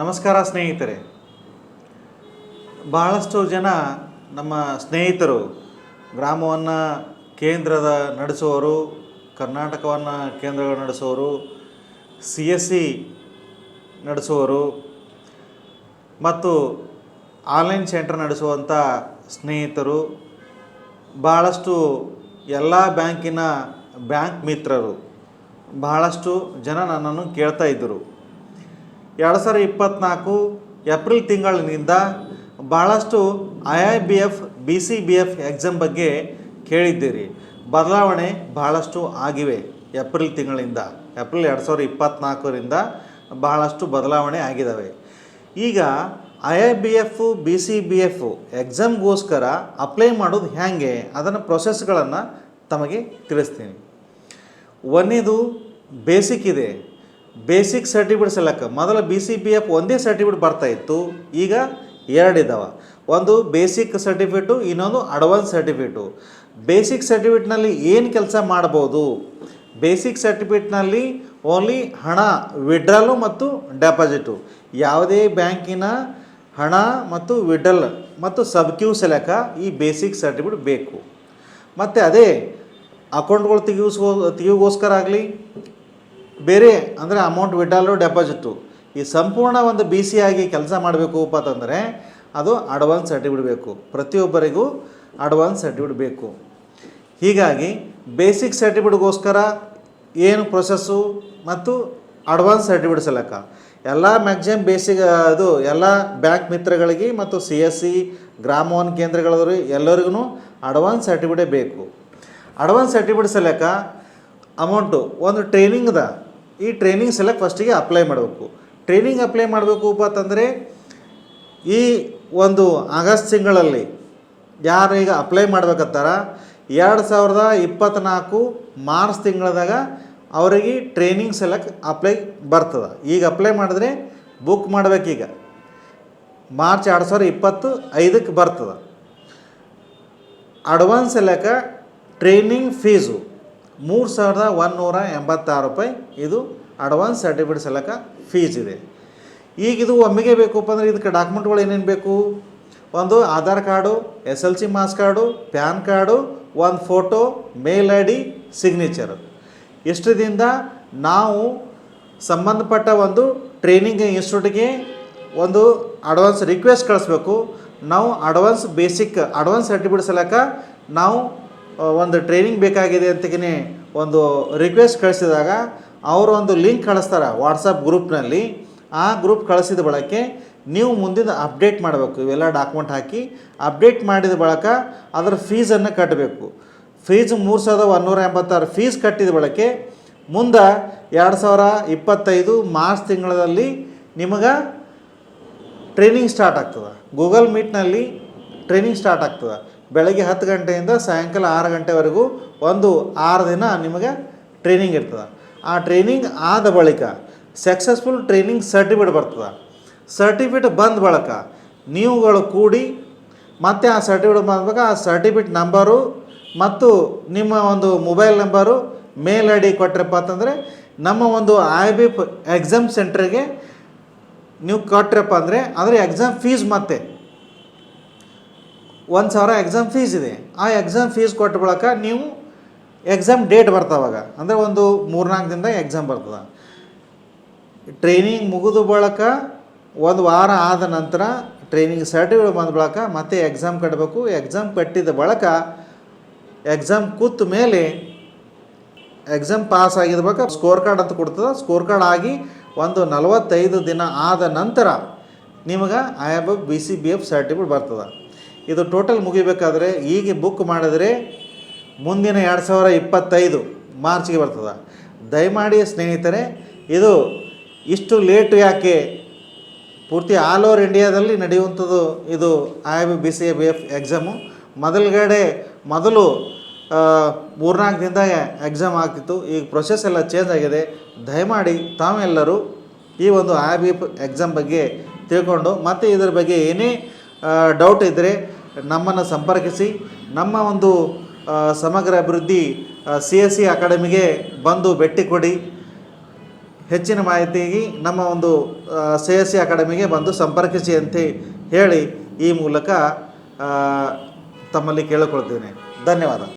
ನಮಸ್ಕಾರ ಸ್ನೇಹಿತರೆ. ಬಹಳಷ್ಟು ಜನ ನಮ್ಮ ಸ್ನೇಹಿತರು ಗ್ರಾಮವನ್ನು ಕೇಂದ್ರದ ನಡೆಸುವವರು ಕರ್ನಾಟಕವನ್ನು ಕೇಂದ್ರ ನಡೆಸುವವರು ಸಿ ಎಸ್ ಸಿ ನಡೆಸುವವರು ಮತ್ತು ಆನ್ಲೈನ್ ಸೆಂಟರ್ ನಡೆಸುವಂಥ ಸ್ನೇಹಿತರು ಭಾಳಷ್ಟು ಎಲ್ಲ ಬ್ಯಾಂಕಿನ ಬ್ಯಾಂಕ್ ಮಿತ್ರರು, ಬಹಳಷ್ಟು ಜನ ನನ್ನನ್ನು ಕೇಳ್ತಾ ಇದ್ದರು. ಎರಡು ಸಾವಿರ ಇಪ್ಪತ್ತ್ನಾಲ್ಕು ಏಪ್ರಿಲ್ ತಿಂಗಳಿನಿಂದ ಭಾಳಷ್ಟು I I B F, B C B F exam ಬಗ್ಗೆ ಕೇಳಿದ್ದೀರಿ. ಬದಲಾವಣೆ ಬಹಳಷ್ಟು ಆಗಿವೆ ಏಪ್ರಿಲ್ ತಿಂಗಳಿಂದ. ಏಪ್ರಿಲ್ ಎರಡು ಸಾವಿರ ಇಪ್ಪತ್ತ್ನಾಲ್ಕರಿಂದ ಬಹಳಷ್ಟು ಬದಲಾವಣೆ ಆಗಿದ್ದಾವೆ ಈಗ I I B F, B C B F ಎಕ್ಸಾಮ್ಗೋಸ್ಕರ apply ಮಾಡೋದು ಹೇಗೆ ಅದನ್ನು ಪ್ರೊಸೆಸ್ಗಳನ್ನು ತಮಗೆ ತಿಳಿಸ್ತೀನಿ. ಒಂದೇದು ಬೇಸಿಕ್ ಇದೆ. ಬೇಸಿಕ್ ಸರ್ಟಿಫಿಕೇಟ್ ಸೆಲೆಕ್ಟ್ ಮೊದಲು ಬಿ ಸಿ ಪಿ ಎಫ್ ಒಂದೇ ಸರ್ಟಿಫಿಕೇಟ್ ಬರ್ತಾ ಇತ್ತು. ಈಗ ಎರಡಿದ್ದಾವೆ ಒಂದು ಬೇಸಿಕ್ ಸರ್ಟಿಫಿಕೇಟು ಇನ್ನೊಂದು ಅಡ್ವಾನ್ಸ್ ಸರ್ಟಿಫಿಕೇಟು ಬೇಸಿಕ್ ಸರ್ಟಿಫಿಕೇಟ್ನಲ್ಲಿ ಏನು ಕೆಲಸ ಮಾಡ್ಬೋದು? ಬೇಸಿಕ್ ಸರ್ಟಿಫಿಕೇಟ್ನಲ್ಲಿ ಓನ್ಲಿ ಹಣ ವಿಡ್ರಾಲು ಮತ್ತು ಡೆಪಾಸಿಟು ಯಾವುದೇ ಬ್ಯಾಂಕಿನ ಹಣ ಮತ್ತು ವಿಡ್ರಲ್ ಮತ್ತು ಸಬ್ಕ್ಯೂ ಸೆಲೆಕ ಈ ಬೇಸಿಕ್ ಸರ್ಟಿಫಿಕೇಟ್ ಬೇಕು. ಮತ್ತು ಅದೇ ಅಕೌಂಟ್ಗಳು ತೆಗಿಸ್ಕೋ ತೆಗಿಯೋಗೋಸ್ಕರ ಆಗಲಿ ಬೇರೆ ಅಂದರೆ ಅಮೌಂಟ್ ವಿಡ್ರಾಲು ಡೆಪಾಸಿಟು ಈ ಸಂಪೂರ್ಣ ಒಂದು ಬಿ ಸಿ ಆಗಿ ಕೆಲಸ ಮಾಡಬೇಕು ಅಂತಂದರೆ ಅದು ಅಡ್ವಾನ್ಸ್ ಸರ್ಟಿಫಿಕೇಟ್ ಬೇಕು ಪ್ರತಿಯೊಬ್ಬರಿಗೂ ಅಡ್ವಾನ್ಸ್ ಸರ್ಟಿಫಿಕೇಟ್ ಬೇಕು ಹೀಗಾಗಿ ಬೇಸಿಕ್ ಸರ್ಟಿಫಿಕೇಟ್ಗೋಸ್ಕರ ಏನು ಪ್ರೊಸೆಸ್ಸು ಮತ್ತು ಅಡ್ವಾನ್ಸ್ ಸರ್ಟಿಫಿಕೇಟ್ ಸಲಕ ಎಲ್ಲ ಮ್ಯಾಕ್ಸಿಮಮ್ ಬೇಸಿಕ್ ಅದು ಎಲ್ಲ ಬ್ಯಾಂಕ್ ಮಿತ್ರಗಳಿಗೆ ಮತ್ತು ಸಿ ಎಸ್ ಸಿ ಗ್ರಾಮವನ್ ಕೇಂದ್ರಗಳವರು ಎಲ್ಲರಿಗೂ ಅಡ್ವಾನ್ಸ್ ಸರ್ಟಿಫಿಕೇಟೇ ಬೇಕು. ಅಡ್ವಾನ್ಸ್ ಸರ್ಟಿಫಿಕೇಟ್ ಸಲಕ ಅಮೌಂಟು ಒಂದು ಟ್ರೈನಿಂಗ್ದ ಈ ಟ್ರೈನಿಂಗ್ ಎಲ್ಲ ಫಸ್ಟಿಗೆ ಅಪ್ಲೈ ಮಾಡಬೇಕು. ಟ್ರೈನಿಂಗ್ ಅಪ್ಲೈ ಮಾಡಬೇಕು ಅಂತಂದರೆ, ಈ ಒಂದು ಆಗಸ್ಟ್ ತಿಂಗಳಲ್ಲಿ ಯಾರು ಈಗ ಅಪ್ಲೈ ಮಾಡ್ಬೇಕತ್ತಾರ, ಎರಡು ಸಾವಿರದ ಇಪ್ಪತ್ತ್ನಾಲ್ಕು ಮಾರ್ಚ್ ತಿಂಗಳದಾಗ ಅವರಿಗೆ ಟ್ರೈನಿಂಗ್ ಸೆಲೆಕ್ ಅಪ್ಲೈ ಬರ್ತದೆ. ಈಗ ಅಪ್ಲೈ ಮಾಡಿದ್ರೆ ಬುಕ್ ಮಾಡಬೇಕೀಗ. ಮಾರ್ಚ್ ಎರಡು ಸಾವಿರ ಇಪ್ಪತ್ತು ಐದಕ್ಕೆ ಬರ್ತದೆ. ಅಡ್ವಾನ್ಸ್ ಸೆಲೆಕ ಟ್ರೈನಿಂಗ್ ಫೀಸು ಮೂರು ಸಾವಿರದ ಒಂದುನೂರ ಎಂಬತ್ತಾರು ರೂಪಾಯಿ ಇದು ಅಡ್ವಾನ್ಸ್ ಸರ್ಟಿಫಿಕೇಟ್ ಸಲಕ ಫೀಸ್ ಇದೆ. ಈಗ ಇದು ಒಮ್ಮೆಗೆ ಬೇಕಪ್ಪ ಅಂದರೆ ಇದಕ್ಕೆ ಡಾಕ್ಯುಮೆಂಟ್ಗಳು ಏನೇನು ಬೇಕು? ಒಂದು Aadhaar card S L C marks card, pan card, ಒಂದು photo mail I D signature ಇಷ್ಟದಿಂದ ನಾವು ಸಂಬಂಧಪಟ್ಟ ಒಂದು ಟ್ರೈನಿಂಗ್ ಇನ್ಸ್ಟಿಟ್ಯೂಟ್ಗೆ ಒಂದು ಅಡ್ವಾನ್ಸ್ ರಿಕ್ವೆಸ್ಟ್ ಕಳಿಸ್ಬೇಕು. ನಾವು ಅಡ್ವಾನ್ಸ್ ಬೇಸಿಕ್ ಅಡ್ವಾನ್ಸ್ ಸರ್ಟಿಫಿಕೇಟ್ ಸಲಕ ನಾವು ಒಂದು ಟ್ರೈನಿಂಗ್ ಬೇಕಾಗಿದೆ ಅಂತಗೇ ಒಂದು ರಿಕ್ವೆಸ್ಟ್ ಕಳಿಸಿದಾಗ ಅವರು ಒಂದು ಲಿಂಕ್ ಕಳಿಸ್ತಾರೆ ವಾಟ್ಸಪ್ ಗ್ರೂಪ್ನಲ್ಲಿ ಆ ಗ್ರೂಪ್ ಕಳಿಸಿದ ಬಳಕೆ ನೀವು ಮುಂದಿನ ಅಪ್ಡೇಟ್ ಮಾಡಬೇಕು. ಇವೆಲ್ಲ ಡಾಕ್ಯುಮೆಂಟ್ ಹಾಕಿ ಅಪ್ಡೇಟ್ ಮಾಡಿದ ಬಳಕ ಅದರ ಫೀಸನ್ನು ಕಟ್ಟಬೇಕು ಫೀಸ್ ಮೂರು ಸಾವಿರದ ಒನ್ನೂರ ಎಂಬತ್ತಾರು ಫೀಸ್ ಕಟ್ಟಿದ ಬಳಕೆ ಮುಂದೆ ಎರಡು ಸಾವಿರ ಇಪ್ಪತ್ತೈದು ಮಾರ್ಚ್ ತಿಂಗಳಲ್ಲಿ ನಿಮಗೆ ಟ್ರೈನಿಂಗ್ ಸ್ಟಾರ್ಟ್ ಆಗ್ತದೆ. ಗೂಗಲ್ ಮೀಟ್ನಲ್ಲಿ ಟ್ರೈನಿಂಗ್ ಸ್ಟಾರ್ಟ್ ಆಗ್ತದೆ. ಬೆಳಗ್ಗೆ ಹತ್ತು ಗಂಟೆಯಿಂದ ಸಾಯಂಕಾಲ ಆರು ಗಂಟೆವರೆಗೂ ಒಂದು ಆರು ದಿನ ನಿಮಗೆ ಟ್ರೈನಿಂಗ್ ಇರ್ತದೆ. ಆ ಟ್ರೈನಿಂಗ್ ಆದ ಬಳಿಕ ಸಕ್ಸಸ್ಫುಲ್ ಟ್ರೈನಿಂಗ್ ಸರ್ಟಿಫಿಕೇಟ್ ಬರ್ತದೆ. ಸರ್ಟಿಫಿಕೇಟ್ ಬಂದ ಬಳಿಕ ನೀವುಗಳು ಕೂಡಿ ಮತ್ತೆ ಆ ಸರ್ಟಿಫಿಕೇಟ್ ಬಂದಾಗ ಆ ಸರ್ಟಿಫಿಕೇಟ್ ನಂಬರು ಮತ್ತು ನಿಮ್ಮ ಒಂದು mobile number mail I D ಕೊಟ್ಟರೆಪ್ಪ ಅಂತಂದರೆ ನಮ್ಮ ಒಂದು ಐ ಬಿ ಎಕ್ಸಾಮ್ ಸೆಂಟ್ರಿಗೆ ನೀವು ಕೊಟ್ರಪ್ಪ ಅಂದರೆ ಅದರ ಎಕ್ಸಾಮ್ ಫೀಸ್ ಮತ್ತೆ ಒಂದು ಸಾವಿರ ಎಕ್ಸಾಮ್ ಫೀಸ್ ಇದೆ. ಆ ಎಕ್ಸಾಮ್ ಫೀಸ್ ಕೊಟ್ಟ ಬಳಿಕ ನೀವು ಎಕ್ಸಾಮ್ ಡೇಟ್ ಬರ್ತಾವಾಗ ಅಂದರೆ ಒಂದು ಮೂರ್ನಾಲ್ಕು ದಿನದಾಗ ಎಕ್ಸಾಮ್ ಬರ್ತದೆ. ಟ್ರೈನಿಂಗ್ ಮುಗಿದ ಬಳಿಕ ಒಂದು ವಾರ ಆದ ನಂತರ ಟ್ರೈನಿಂಗ್ ಸರ್ಟಿಫಿಕೇಟ್ ಬಂದ ಬಳಿಕ ಮತ್ತೆ ಎಕ್ಸಾಮ್ ಕಟ್ಟಬೇಕು ಎಕ್ಸಾಮ್ ಕಟ್ಟಿದ ಬಳಿಕ ಎಕ್ಸಾಮ್ ಕೂತ ಮೇಲೆ ಎಕ್ಸಾಮ್ ಪಾಸ್ ಆಗಿದ ಬಳಿಕ ಸ್ಕೋರ್ ಕಾರ್ಡ್ ಅಂತ ಕೊಡ್ತದೆ. ಸ್ಕೋರ್ ಕಾರ್ಡ್ ಆಗಿ ಒಂದು ನಲವತ್ತೈದು ದಿನ ಆದ ನಂತರ ನಿಮಗೆ I B C B F certificate ಬರ್ತದೆ. ಇದು ಟೋಟಲ್ ಮುಗಿಬೇಕಾದ್ರೆ ಈಗ ಬುಕ್ ಮಾಡಿದ್ರೆ ಮುಂದಿನ ಎರಡು ಸಾವಿರ ಇಪ್ಪತ್ತೈದು ಮಾರ್ಚ್ಗೆ ಬರ್ತದೆ. ದಯಮಾಡಿ ಸ್ನೇಹಿತರೆ, ಇದು ಇಷ್ಟು ಲೇಟ್ ಯಾಕೆ? ಪೂರ್ತಿ ಆಲ್ ಓವರ್ ಇಂಡಿಯಾದಲ್ಲಿ ನಡೆಯುವಂಥದ್ದು ಇದು I B B C A B F exam ಮೊದಲುಗಡೆ ಮೊದಲು ಮೂರ್ನಾಲ್ಕು ದಿನದಾಗ ಎಕ್ಸಾಮ್ ಆಗ್ತಿತ್ತು. ಈಗ ಪ್ರೊಸೆಸ್ ಎಲ್ಲ ಚೇಂಜ್ ಆಗಿದೆ. ದಯಮಾಡಿ ತಾವೆಲ್ಲರೂ ಈ ಒಂದು ಐ ಬಿ ಎಫ್ ಎಕ್ಸಾಮ್ ಬಗ್ಗೆ ತಿಳ್ಕೊಂಡು, ಮತ್ತು ಇದರ ಬಗ್ಗೆ ಏನೇ ಡೌಟ್ ಇದ್ದರೆ ನಮ್ಮನ್ನು ಸಂಪರ್ಕಿಸಿ, ನಮ್ಮ ಒಂದು ಸಮಗ್ರ ಅಭಿವೃದ್ಧಿ ಸಿ ಎಸ್ ಸಿ ಅಕಾಡೆಮಿಗೆ ಬಂದು ಭೇಟಿ ಕೊಡಿ. ಹೆಚ್ಚಿನ ಮಾಹಿತಿಗೆ ನಮ್ಮ ಒಂದು ಸಿ ಎಸ್ ಸಿ ಅಕಾಡೆಮಿಗೆ ಬಂದು ಸಂಪರ್ಕಿಸಿ ಅಂತ ಹೇಳಿ ಈ ಮೂಲಕ ತಮ್ಮಲ್ಲಿ ಕೇಳಿಕೊಳ್ತೇನೆ. ಧನ್ಯವಾದ.